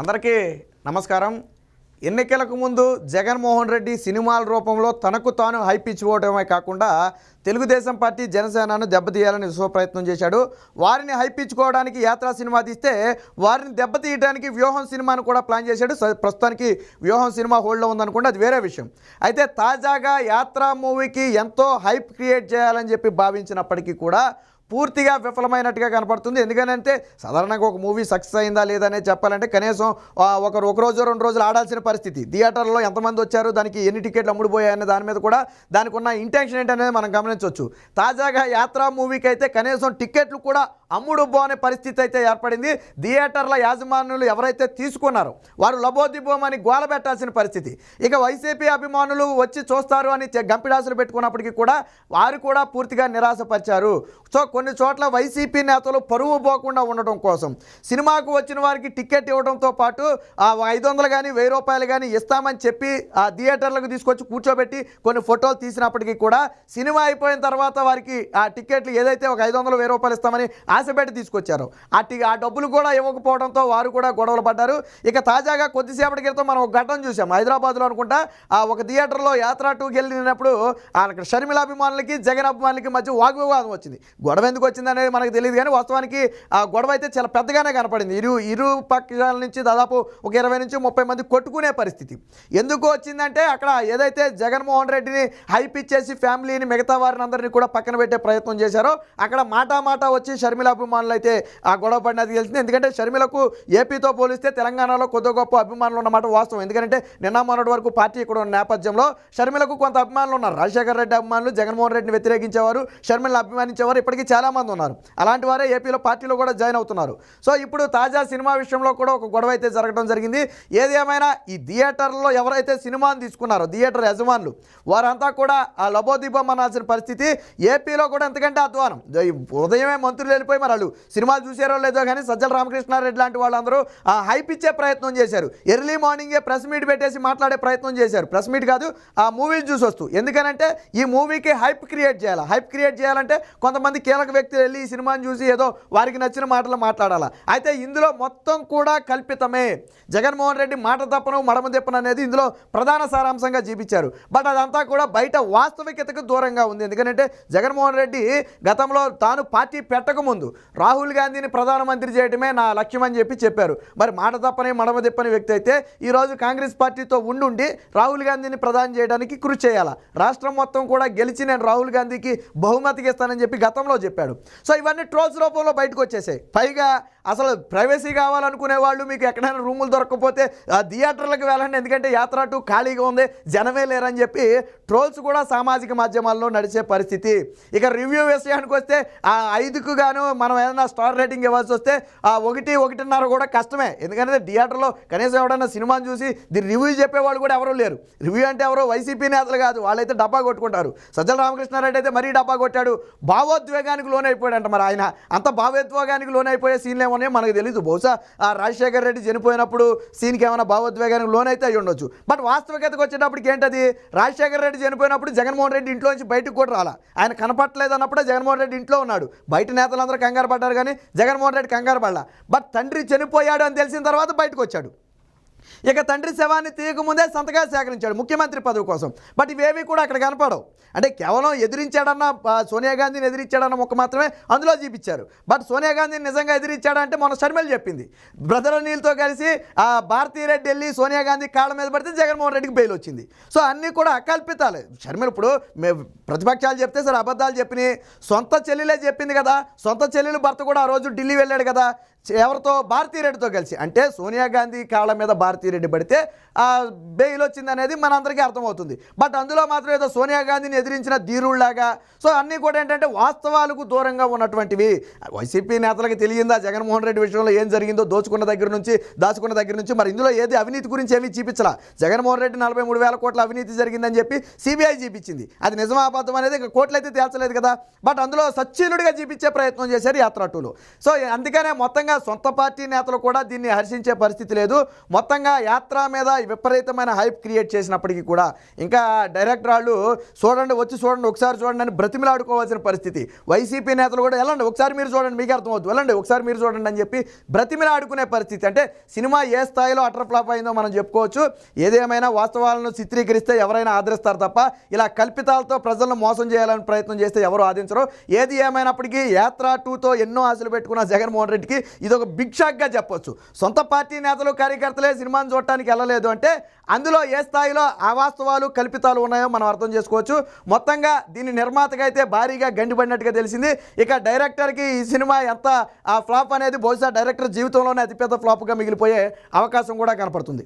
అందరికీ నమస్కారం. ఎన్నికలకు ముందు జగన్మోహన్ రెడ్డి సినిమాల రూపంలో తనకు తాను హైప్ ఇచ్చుకోవడమే కాకుండా తెలుగుదేశం పార్టీ జనసేనను దెబ్బతీయాలని విశ్వ ప్రయత్నం చేశాడు. వారిని హైప్ ఇచ్చుకోవడానికి యాత్రా సినిమా తీస్తే వారిని దెబ్బతీయడానికి వ్యూహం సినిమాను కూడా ప్లాన్ చేశాడు. స- ప్రస్తుతానికి వ్యూహం సినిమా హోల్డ్లో ఉందనుకుంటే అది వేరే విషయం. అయితే తాజాగా యాత్రా మూవీకి ఎంతో హైప్ క్రియేట్ చేయాలని చెప్పి భావించినప్పటికీ కూడా పూర్తిగా విఫలమైనట్టుగా కనపడుతుంది. ఎందుకనంటే సాధారణంగా ఒక మూవీ సక్సెస్ అయిందా లేదనే చెప్పాలంటే కనీసం ఒకరు ఒక ఒక రోజు రెండు రోజులు ఆడాల్సిన పరిస్థితి. థియేటర్లో ఎంతమంది వచ్చారు దానికి ఎన్ని టికెట్లు అమ్ముడుపోయాయనే దాని మీద కూడా దానికి ఉన్న ఇంటెన్షన్ ఏంటనేది మనం గమనించవచ్చు. తాజాగా యాత్రా మూవీకి అయితే కనీసం టికెట్లు కూడా అమ్ముడుబోనే పరిస్థితి అయితే ఏర్పడింది. థియేటర్ల యాజమానులు ఎవరైతే తీసుకున్నారో వారు లబోదిబోమని గోల పెట్టాల్సిన పరిస్థితి. ఇక వైసీపీ అభిమానులు వచ్చి చూస్తారు అని గంపిడాసులు పెట్టుకున్నప్పటికీ కూడా వారు కూడా పూర్తిగా నిరాశపరిచారు. సో కొన్ని చోట్ల వైసీపీ నేతలు పరువు పోకుండా ఉండటం కోసం. సినిమాకు వచ్చిన వారికి టికెట్ ఇవ్వడంతో పాటు ఆ ఐదు వందలు కానీ వెయ్యి రూపాయలు కానీ ఇస్తామని చెప్పి ఆ థియేటర్లకు తీసుకొచ్చి కూర్చోబెట్టి కొన్ని ఫోటోలు తీసినప్పటికీ కూడా సినిమా అయిపోయిన తర్వాత వారికి ఆ టికెట్లు ఏదైతే ఒక ఐదు వందలు వెయ్యి రూపాయలు ఇస్తామని ఆశపెట్టి తీసుకొచ్చారు. ఆ టి ఆ డబ్బులు కూడా ఇవ్వకపోవడంతో వారు కూడా గొడవలు పడ్డారు. ఇక తాజాగా కొద్దిసేపటి క్రితం మనం ఒక ఘటన చూసాం హైదరాబాద్లో అనుకుంటా ఆ ఒక థియేటర్లో యాత్ర టూకి వెళ్ళినప్పుడు ఆ అక్కడ షర్మిల అభిమానులకి జగన్ అభిమానులకి మధ్య వాగ్వివాదం వచ్చింది. గొడవ ఎందుకు వచ్చిందనేది మనకు తెలియదు కానీ వాస్తవానికి ఆ గొడవ అయితే చాలా పెద్దగానే కనపడింది. ఇరు ఇరు పక్షాల నుంచి దాదాపు ఒక ఇరవై నుంచి ముప్పై మంది కొట్టుకునే పరిస్థితి. ఎందుకు వచ్చిందంటే అక్కడ ఏదైతే జగన్మోహన్ రెడ్డిని హైప్ ఇచ్చేసి ఫ్యామిలీని మిగతా వారిని అందరినీ కూడా పక్కన పెట్టే ప్రయత్నం చేశారో అక్కడ మాటా మాట వచ్చి షర్మిల అభిమానులు అయితే ఆ గొడవ పడినది తెలిసింది. ఎందుకంటే షర్మిలకు ఏపీతో పోలిస్తే తెలంగాణలో కొద్ది గొప్ప అభిమానులు ఉన్నమాట వాస్తవం. ఎందుకంటే నిన్న మొన్నటి వరకు పార్టీ ఇక్కడ ఉన్న నేపథ్యంలో షర్మిలకు కొంత అభిమానులు ఉన్నారు. రాజశేఖర రెడ్డి అభిమానులు జగన్మోహన్ రెడ్డిని వ్యతిరేకించేవారు షర్మిలను అభిమానించేవారు. ఇప్పటికీ చాలామంది ఉన్నారు. అలాంటి వారే ఏపీలో పార్టీలో కూడా జాయిన్ అవుతున్నారు. సో ఇప్పుడు తాజా సినిమా విషయంలో కూడా ఒక గొడవ అయితే జరగడం జరిగింది. ఏది ఏమైనా ఈ థియేటర్లో ఎవరైతే సినిమాను తీసుకున్నారో థియేటర్ యజమానులు వారంతా కూడా ఆ లబోదీపం అనాల్సిన పరిస్థితి ఏపీలో కూడా ఎంతకంటే అధ్వానం. ఉదయమే మంత్రులు వెళ్ళిపోయి మరి వాళ్ళు సినిమాలు చూసారో లేదో కానీ సజ్జల రామకృష్ణారెడ్డి లాంటి వాళ్ళందరూ ఆ హైప్ ఇచ్చే ప్రయత్నం చేశారు. ఎర్లీ మార్నింగే ప్రెస్ మీట్ పెట్టేసి మాట్లాడే ప్రయత్నం చేశారు. ప్రెస్ మీట్ కాదు ఆ మూవీని చూసి వస్తూ ఎందుకనంటే ఈ మూవీకి హైప్ క్రియేట్ చేయాలి? హైప్ క్రియేట్ చేయాలంటే కొంతమంది కీలక వ్యక్తులు వెళ్ళి ఈ సినిమాని చూసి ఏదో వారికి నచ్చిన మాటలు మాట్లాడాలా? అయితే ఇందులో మొత్తం కూడా కల్పితమే. జగన్మోహన్ రెడ్డి మాట తప్పను మడమ తిప్పను అనేది ఇందులో ప్రధాన సారాంశంగా చూపించారు. బట్ అదంతా కూడా బయట వాస్తవికతకు దూరంగా ఉంది. ఎందుకంటే జగన్మోహన్ రెడ్డి గతంలో తాను పార్టీ పెట్టకముందు రాహుల్ గాంధీని ప్రధానమంత్రి చేయడమే నా లక్ష్యం అని చెప్పి చెప్పారు. మరి మాట తప్పని మడమ తిప్పని వ్యక్తి అయితే ఈరోజు కాంగ్రెస్ పార్టీతో ఉండుండి రాహుల్ గాంధీని ప్రధాని చేయడానికి కృషి చేయాలా? రాష్ట్రం మొత్తం కూడా గెలిచి నేను రాహుల్ గాంధీకి బహుమతికి ఇస్తానని చెప్పి గతంలో చెప్పాడు. సో ఇవన్నీ ట్రోల్స్ రూపంలో బయటకు వచ్చేసాయి. పైగా అసలు ప్రైవసీ కావాలనుకునే వాళ్ళు మీకు ఎక్కడైనా రూములు దొరకకపోతే ఆ థియేటర్లకు వెళ్ళండి. ఎందుకంటే యాత్ర టూ ఖాళీగా ఉంది జనమే లేరని చెప్పి ట్రోల్స్ కూడా సామాజిక మాధ్యమాల్లో నడిచే పరిస్థితి. ఇక రివ్యూ విషయానికి వస్తే ఆ ఐదుకు గాను మనం ఏదైనా స్టార్ రేటింగ్ ఇవ్వాల్సి వస్తే ఆ ఒకటి ఒకటిన్నర కూడా కష్టమే. ఎందుకంటే థియేటర్లో కనీసం ఎవడన్నా సినిమాని చూసి దీని రివ్యూ చెప్పేవాళ్ళు కూడా ఎవరూ లేరు. రివ్యూ అంటే ఎవరో వైసీపీ నేతలు కాదు వాళ్ళైతే డబ్బా కొట్టుకుంటారు. సజ్జల రామకృష్ణారెడ్డి అయితే మరీ డబ్బా కొట్టాడు. భావోద్వేగానికి లోనైపోయాడంట మరి ఆయన అంత భావోద్వేగానికి లోనైపోయే సీన్లు ఏమన్నాయో మనకు తెలియదు బహుశా ఆ రాజశేఖర్ రెడ్డి చనిపోయినప్పుడు సీన్కి ఏమైనా భావోద్వేగానికి లోనైతే అయి ఉండొచ్చు. బట్ వాస్తవికతకు వచ్చేటప్పటికి ఏంటది? రాజశేఖర్ రెడ్డి చనిపోయినప్పుడు జగన్మోహన్ రెడ్డి ఇంట్లో నుంచి బయటకు కూడా రాలా. ఆయన కనపట్టలేదు అన్నప్పుడే జగన్మోహన్ రెడ్డి ఇంట్లో ఉన్నాడు. బయట నేతలందరూ కంగారు పడ్డారు కానీ జగన్మోహన్ రెడ్డి కంగారు పడలా. బట్ తండ్రి చనిపోయాడు అని తెలిసిన తర్వాత బయటకు వచ్చాడు. ఇక తండ్రి శవాన్ని తీయకముందే సంతకాలు సేకరించాడు ముఖ్యమంత్రి పదవి కోసం. బట్ ఇవేవి కూడా అక్కడ కనపడవు. అంటే కేవలం ఎదిరించాడన్న సోనియా గాంధీని ఎదిరించాడన్న మొక్క మాత్రమే అందులో చూపించారు. బట్ సోనియా గాంధీని నిజంగా ఎదిరించాడంటే మొన్న షర్మిల్ చెప్పింది. బ్రదర్ నీళ్ళతో కలిసి ఆ భారతీయ రెడ్డి వెళ్ళి సోనియా గాంధీ కాళ్ళ మీద పడితే జగన్మోహన్ రెడ్డికి బెయిల్ వచ్చింది. సో అన్నీ కూడా అకల్పితాలే. షర్మిల్ ఇప్పుడు ప్రతిపక్షాలు చెప్తే సరే అబద్ధాలు చెప్పినాయి. సొంత చెల్లెలే చెప్పింది కదా. సొంత చెల్లెలు భర్త కూడా ఆ రోజు ఢిల్లీ వెళ్ళాడు కదా. ఎవరితో? భారతీరెడ్డితో కలిసి. అంటే సోనియా గాంధీ కాళ్ళ మీద భారతీరెడ్డి పడితే బెయిల్ వచ్చింది అనేది మనందరికీ అర్థమవుతుంది. బట్ అందులో మాత్రం ఏదో సోనియా గాంధీని ఎదిరించిన ధీరుళ్ళాగా సో అన్నీ కూడా ఏంటంటే వాస్తవాలకు దూరంగా ఉన్నటువంటివి. వైసీపీ నేతలకు తెలియందా జగన్మోహన్ రెడ్డి విషయంలో ఏం జరిగిందో దోచుకున్న దగ్గర నుంచి దాచుకున్న దగ్గర నుంచి? మరి ఇందులో ఏది అవినీతి గురించి ఏమీ చూపించలా? జగన్మోహన్ రెడ్డి నలభై మూడు వేల కోట్ల అవినీతి జరిగిందని చెప్పి సిబిఐ చూపించింది. అది నిజమా అబద్ధం అనేది ఇక కోట్లయితే తేల్చలేదు కదా. బట్ అందులో సచ్చీలుడిగా చూపించే ప్రయత్నం చేశారు యాత్ర టూలో సో అందుకనే మొత్తంగా మొత్తంగా సొంత పార్టీ నేతలు కూడా దీన్ని హర్షించే పరిస్థితి లేదు. మొత్తంగా యాత్ర మీద విపరీతమైన హైప్ క్రియేట్ చేసినప్పటికీ కూడా ఇంకా డైరెక్టర్ వాళ్ళు చూడండి వచ్చి చూడండి ఒకసారి చూడండి అని బ్రతిమిలాడుకోవాల్సిన పరిస్థితి. వైసీపీ నేతలు కూడా వెళ్ళండి ఒకసారి మీరు చూడండి మీకు అర్థమవుతుంది. వెళ్ళండి ఒకసారి మీరు చూడండి అని చెప్పి బ్రతిమిలాడుకునే పరిస్థితి. అంటే సినిమా ఏ స్థాయిలో అటర్ ఫ్లాప్ అయిందో మనం చెప్పుకోవచ్చు. ఏదేమైనా వాస్తవాలను చిత్రీకరిస్తే ఎవరైనా ఆదరిస్తారు తప్ప ఇలా కల్పితాలతో ప్రజలను మోసం చేయాలని ప్రయత్నం చేస్తే ఎవరు ఆదించరు ఏది ఏమైనప్పటికీ యాత్ర టూతో ఎన్నో ఆశలు పెట్టుకున్న జగన్మోహన్ రెడ్డికి ఇదొక బిగ్ షాక్గా చెప్పొచ్చు. సొంత పార్టీ నేతలు కార్యకర్తలే సినిమాను చూడటానికి వెళ్ళలేదు అంటే అందులో ఏ స్థాయిలో అవాస్తవాలు కల్పితాలు ఉన్నాయో మనం అర్థం చేసుకోవచ్చు. మొత్తంగా దీని నిర్మాతగా అయితే భారీగా గండిపడినట్టుగా తెలిసింది. ఇక డైరెక్టర్కి ఈ సినిమా ఎంత ఆ ఫ్లాప్ అనేది బహుశా డైరెక్టర్ జీవితంలోనే అతిపెద్ద ఫ్లాప్గా మిగిలిపోయే అవకాశం కూడా కనపడుతుంది.